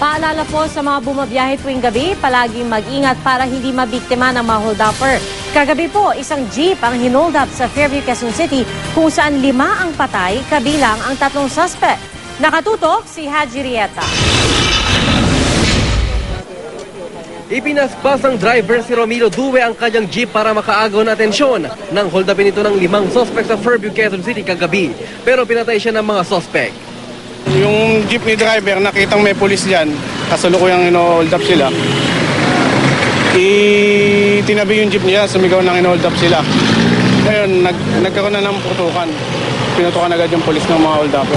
Paalala po sa mga bumabiyahe tuwing gabi, palaging mag-ingat para hindi mabiktima ng mga hold-upper. Kagabi po, isang jeep ang hinold up sa Fairview, Quezon City kung saan lima ang patay, kabilang ang tatlong suspect. Nakatutok si Haji Rieta. Ipinaspas ng driver si Romilo Due ang kanyang jeep para makaagaw ng atensyon nang hold upin ito ng limang suspect sa Fairview, Quezon City kagabi. Pero pinatay siya ng mga suspect. Yung jeep ni driver, nakitang may pulis dyan, kasalukuyang ino-hold up sila. Itinabi yung jeep niya, sumigaw ng ino-hold up sila. Ngayon, nag, nagkaroon na ng putukan. Pinutukan agad yung pulis ng mga hold up.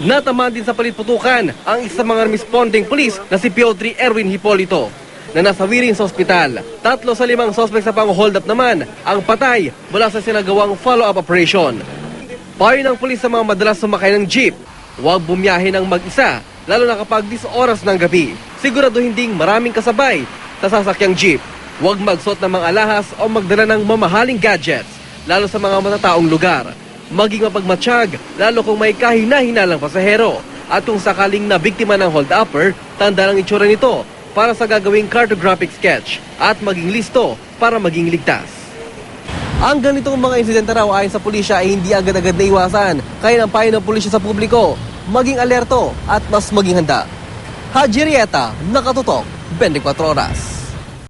Natamaan din sa palitputukan ang isa sa mga responding police na si PO3 Erwin Hipolito na nasawirin sa ospital. Tatlo sa limang suspect sa pang-hold up naman ang patay mula sa sinagawang follow-up operation. Payo ng pulis sa mga madalas sumakay ng jeep, huwag bumiyahe ng mag-isa, lalo na kapag 10 oras ng gabi. Sigurado hinding maraming kasabay sa sasakyang jeep. Huwag magsuot ng mga alahas o magdala ng mamahaling gadgets, lalo sa mga matataong lugar. Maging mapagmatsyag, lalo kung may kahina-hinalang pasahero. At kung sakaling nabiktima ng hold-upper, tanda ng itsura nito para sa gagawing cartographic sketch at maging listo para maging ligtas. Ang ganitong mga insidente raw ayon sa pulisya ay hindi agad-agad naiwasan. Kaya ng payo ng pulisya sa publiko, maging alerto at mas maging handa. Haji Rieta, nakatutok, 24 oras.